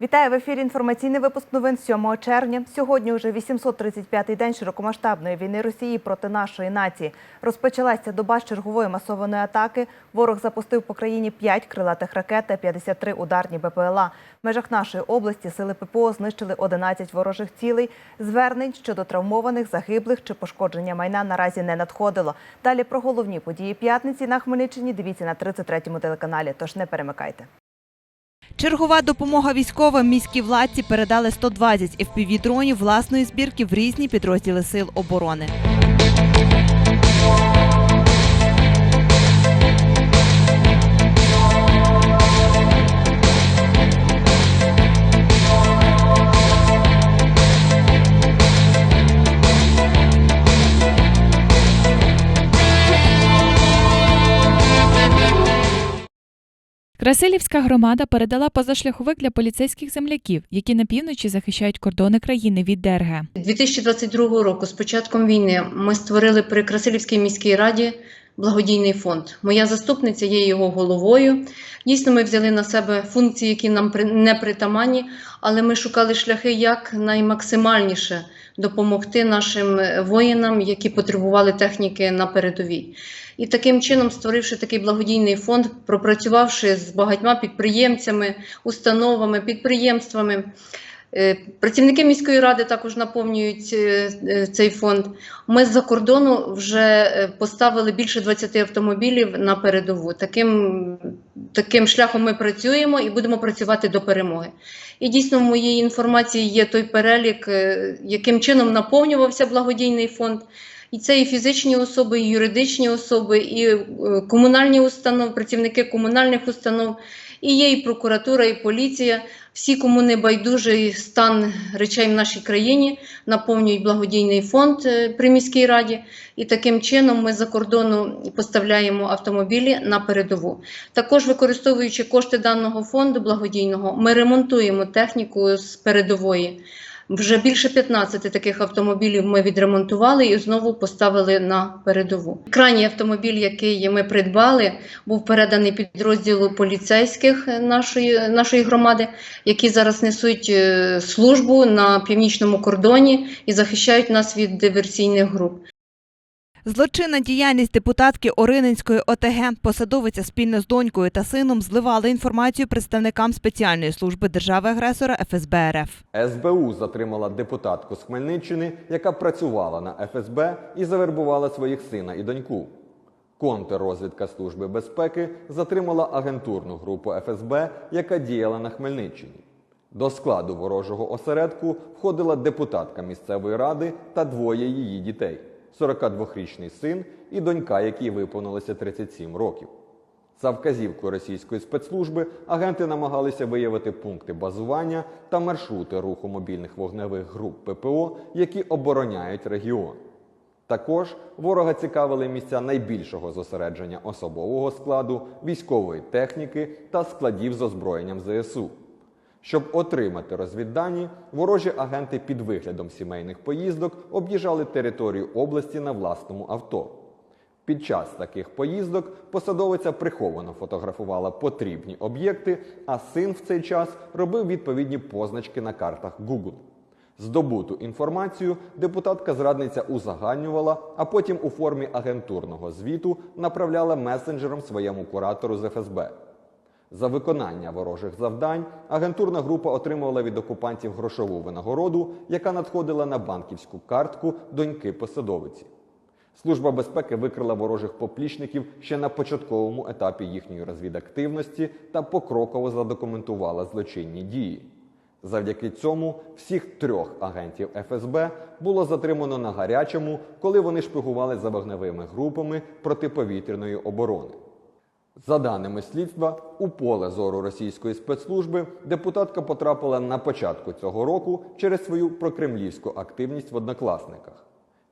Вітаю в ефірі. Інформаційний випуск новин 7 червня. Сьогодні уже 835-й день широкомасштабної війни Росії проти нашої нації. Розпочалася доба чергової масованої атаки. Ворог запустив по країні 5 крилатих ракет та 53 ударні БПЛА. В межах нашої області сили ППО знищили 11 ворожих цілей. Звернень щодо травмованих, загиблих чи пошкодження майна наразі не надходило. Далі про головні події п'ятниці на Хмельниччині. Дивіться на 33-му телеканалі. Тож не перемикайте. Чергова допомога військовим міській владці передали 120 FPV-дронів власної збірки в різні підрозділи сил оборони. Красилівська громада передала позашляховик для поліцейських земляків, які на півночі захищають кордони країни від ДРГ. 2022 року, з початком війни, ми створили при Красилівській міській раді благодійний фонд. Моя заступниця є його головою. Дійсно, ми взяли на себе функції, які нам не притаманні, але ми шукали шляхи, як наймаксимальніше допомогти нашим воїнам, які потребували техніки на передовій. І таким чином, створивши такий благодійний фонд, пропрацювавши з багатьма підприємцями, установами, підприємствами. Е, Працівники міської ради також наповнюють е, е, цей фонд. Ми з-за кордону вже поставили більше 20 автомобілів на передову. Таким, таким шляхом ми працюємо і будемо працювати до перемоги. І дійсно, в моїй інформації є той перелік, яким чином наповнювався благодійний фонд. І це і фізичні особи, і юридичні особи, і комунальні установи, працівники комунальних установ, і є і прокуратура, і поліція. Всі, кому не байдужий стан речей в нашій країні, наповнюють благодійний фонд е, при міській раді, і таким чином ми за кордону поставляємо автомобілі на передову. Також використовуючи кошти даного фонду благодійного, ми ремонтуємо техніку з передової. Вже більше 15 таких автомобілів ми відремонтували і знову поставили на передову. Крайній автомобіль, який ми придбали, був переданий підрозділу поліцейських нашої, нашої громади, які зараз несуть е, службу на північному кордоні і захищають нас від диверсійних груп. Злочинна діяльність депутатки Орининської ОТГ посадовиця спільно з донькою та сином зливали інформацію представникам спеціальної служби держави-агресора ФСБ РФ. СБУ затримала депутатку з Хмельниччини, яка працювала на ФСБ і завербувала своїх сина і доньку. Контррозвідка Служби безпеки затримала агентурну групу ФСБ, яка діяла на Хмельниччині. До складу ворожого осередку входила депутатка місцевої ради та двоє її дітей: 42-річний син і донька, якій виповнилося 37 років. За вказівкою російської спецслужби агенти намагалися виявити пункти базування та маршрути руху мобільних вогневих груп ППО, які обороняють регіон. Також ворога цікавили місця найбільшого зосередження особового складу, військової техніки та складів з озброєнням ЗСУ. Щоб отримати розвіддані, ворожі агенти під виглядом сімейних поїздок об'їжджали територію області на власному авто. Під час таких поїздок посадовиця приховано фотографувала потрібні об'єкти, а син в цей час робив відповідні позначки на картах Google. Здобуту інформацію депутатка зрадниця узагальнювала, а потім у формі агентурного звіту направляла месенджером своєму куратору з ФСБ. За виконання ворожих завдань агентурна група отримувала від окупантів грошову винагороду, яка надходила на банківську картку доньки посадовиці. Служба безпеки викрила ворожих поплічників ще на початковому етапі їхньої розвідактивності та покроково задокументувала злочинні дії. Завдяки цьому всіх трьох агентів ФСБ було затримано на гарячому, коли вони шпигували за вогневими групами протиповітряної оборони. За даними слідства, у поле зору російської спецслужби депутатка потрапила на початку цього року через свою прокремлівську активність в однокласниках.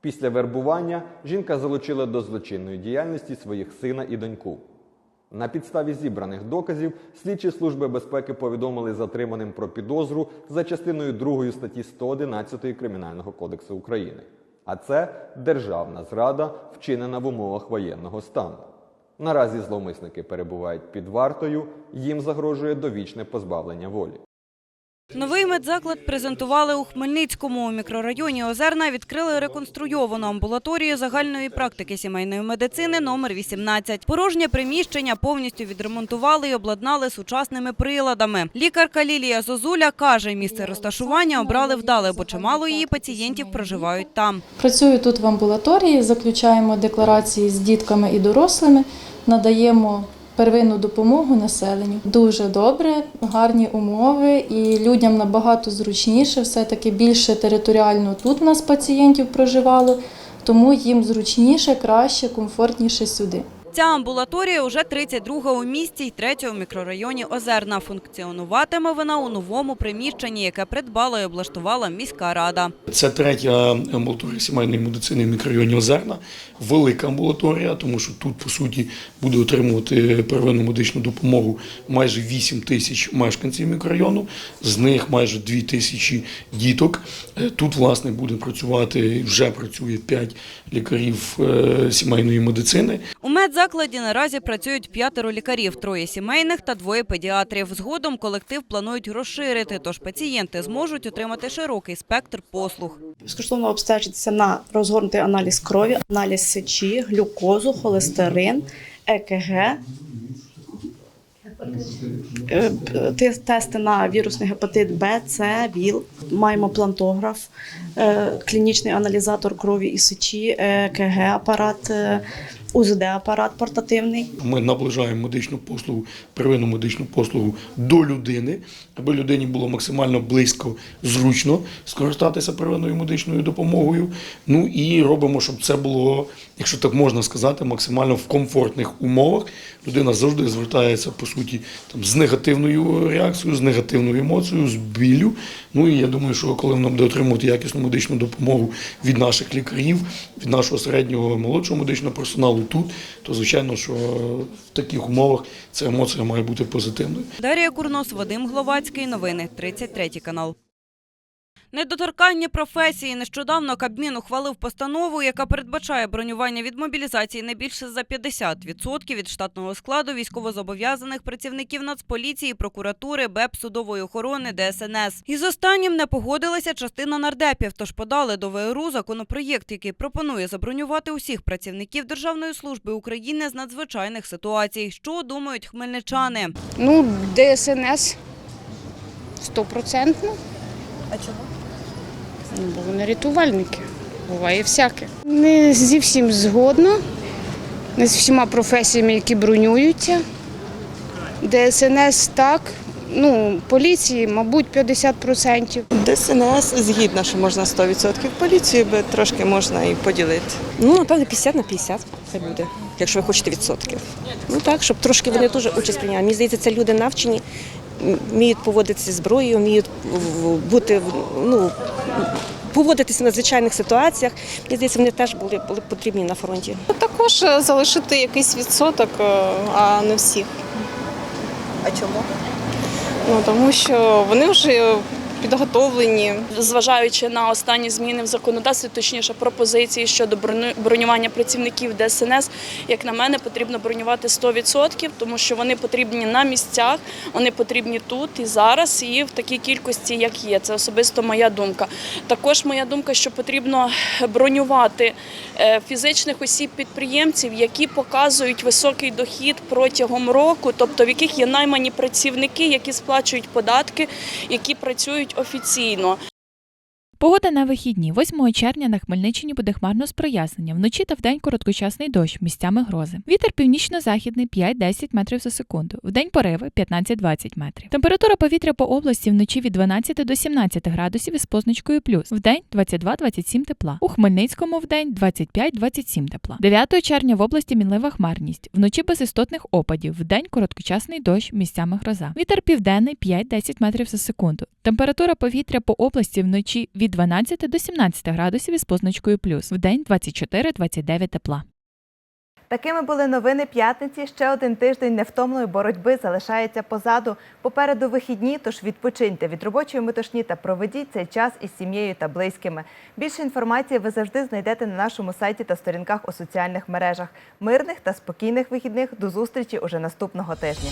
Після вербування жінка залучила до злочинної діяльності своїх сина і доньку. На підставі зібраних доказів слідчі служби безпеки повідомили затриманим про підозру за частиною 2 статті 111 Кримінального кодексу України. А це державна зрада, вчинена в умовах воєнного стану. Наразі зловмисники перебувають під вартою, їм загрожує довічне позбавлення волі. Новий медзаклад презентували у Хмельницькому. У мікрорайоні Озерна відкрили реконструйовану амбулаторію загальної практики сімейної медицини номер 18. Порожнє приміщення повністю відремонтували і обладнали сучасними приладами. Лікарка Лілія Зозуля каже, місце розташування обрали вдале, бо чимало її пацієнтів проживають там. Працюю тут в амбулаторії, заключаємо декларації з дітками і дорослими, надаємо первинну допомогу населенню. Дуже добре, гарні умови, і людям набагато зручніше, все-таки більше територіально тут у нас пацієнтів проживало, тому їм зручніше, краще, комфортніше сюди. Ця амбулаторія уже 32 у місті й третя у мікрорайоні Озерна. Функціонуватиме вона у новому приміщенні, яке придбала і облаштувала міська рада. Це третя амбулаторія сімейної медицини в мікрорайоні Озерна. Велика амбулаторія, тому що тут, по суті, буде отримувати первинну медичну допомогу майже 8 тисяч мешканців мікрорайону, з них майже 2 тисячі діток. Е, Тут, власне, буде працювати, вже працює 5 лікарів е, сімейної медицини. У медзакладі наразі працюють п'ятеро лікарів, троє сімейних та двоє педіатрів. Згодом колектив планують розширити, тож пацієнти зможуть отримати широкий спектр послуг. безкоштовно обстежитися на розгорнутий аналіз крові, аналіз сечі, глюкозу, холестерин, ЕКГ, е, тести на вірусний гепатит Б, С, ВІЛ. Маємо плантограф, е, клінічний аналізатор крові і сечі, е, УЗД-апарат портативний. Ми наближаємо медичну послугу, первинну медичну послугу до людини, аби людині було максимально близько, зручно скористатися первинною медичною допомогою. Ну і робимо, щоб це було, якщо так можна сказати, максимально в комфортних умовах. Людина завжди звертається по суті там з негативною реакцією, з негативною емоцією, з біллю. Ну і я думаю, що коли вона буде отримувати якісну медичну допомогу від наших лікарів, від нашого середнього молодшого медичного персоналу тут, то звичайно, що в таких умовах ця емоція має бути позитивною. Дар'я Курнос, Вадим Гловацький. Новини 33 канал. Недоторканні професії. Нещодавно Кабмін ухвалив постанову, яка передбачає бронювання від мобілізації не більше за 50% від штатного складу військовозобов'язаних працівників Нацполіції, прокуратури, БЕП, судової охорони, ДСНС. Із останнім не погодилася частина нардепів, тож подали до ВРУ законопроєкт, який пропонує забронювати усіх працівників Державної служби України з надзвичайних ситуацій. Що думають хмельничани? Ну, ДСНС стопроцентно. А чому? Ну, бо вони рятувальники. Буває всяке. Не зі всім згодно, не з всіма професіями, які бронюються. ДСНС так. Ну, поліції, мабуть, 50%. ДСНС згідна, що можна 100%. Поліцію би трошки можна і поділити. Ну, напевно, 50 на 50 це буде, якщо ви хочете відсотків. Ну так, щоб трошки вони теж участь прийняли. Мені здається, це люди навчені, вміють поводитися зброєю, вміють в- бути, ну, поводитися в надзвичайних ситуаціях. Мені здається, вони теж були, були потрібні на фронті. Також е, залишити якийсь відсоток, е, а не всіх. А чому? Ну тому що вони вже підготовлені. Зважаючи на останні зміни в законодавстві, точніше пропозиції щодо броню- бронювання працівників ДСНС, як на мене, потрібно бронювати 100%, тому що вони потрібні на місцях, вони потрібні тут і зараз, і в такій кількості, як є. Це особисто моя думка. Також моя думка, що потрібно бронювати е, фізичних осіб підприємців, які показують високий дохід протягом року, тобто в яких є наймані працівники, які сплачують податки, які працюють офіційно. Погода на вихідні. 8 червня на Хмельниччині буде хмарно з проясненням. Вночі та вдень короткочасний дощ, місцями грози. Вітер північно-західний 5-10 метрів за секунду. Вдень пориви 15-20 метрів. Температура повітря по області вночі від 12 до 17 градусів із позначкою плюс. Вдень 22-27 тепла. У Хмельницькому вдень 25-27 тепла. 9 червня в області мінлива хмарність. Вночі без істотних опадів. Вдень короткочасний дощ, місцями гроза. Вітер південний 5-10 метрів за секунду. Температура повітря по області вночі від 12 до 17 градусів із позначкою плюс. Вдень 24-29 тепла. Такими були новини п'ятниці. Ще один тиждень невтомної боротьби залишається позаду. Попереду вихідні, тож відпочиньте від робочої метушні та проведіть цей час із сім'єю та близькими. Більше інформації ви завжди знайдете на нашому сайті та сторінках у соціальних мережах. Мирних та спокійних вихідних до зустрічі уже наступного тижня.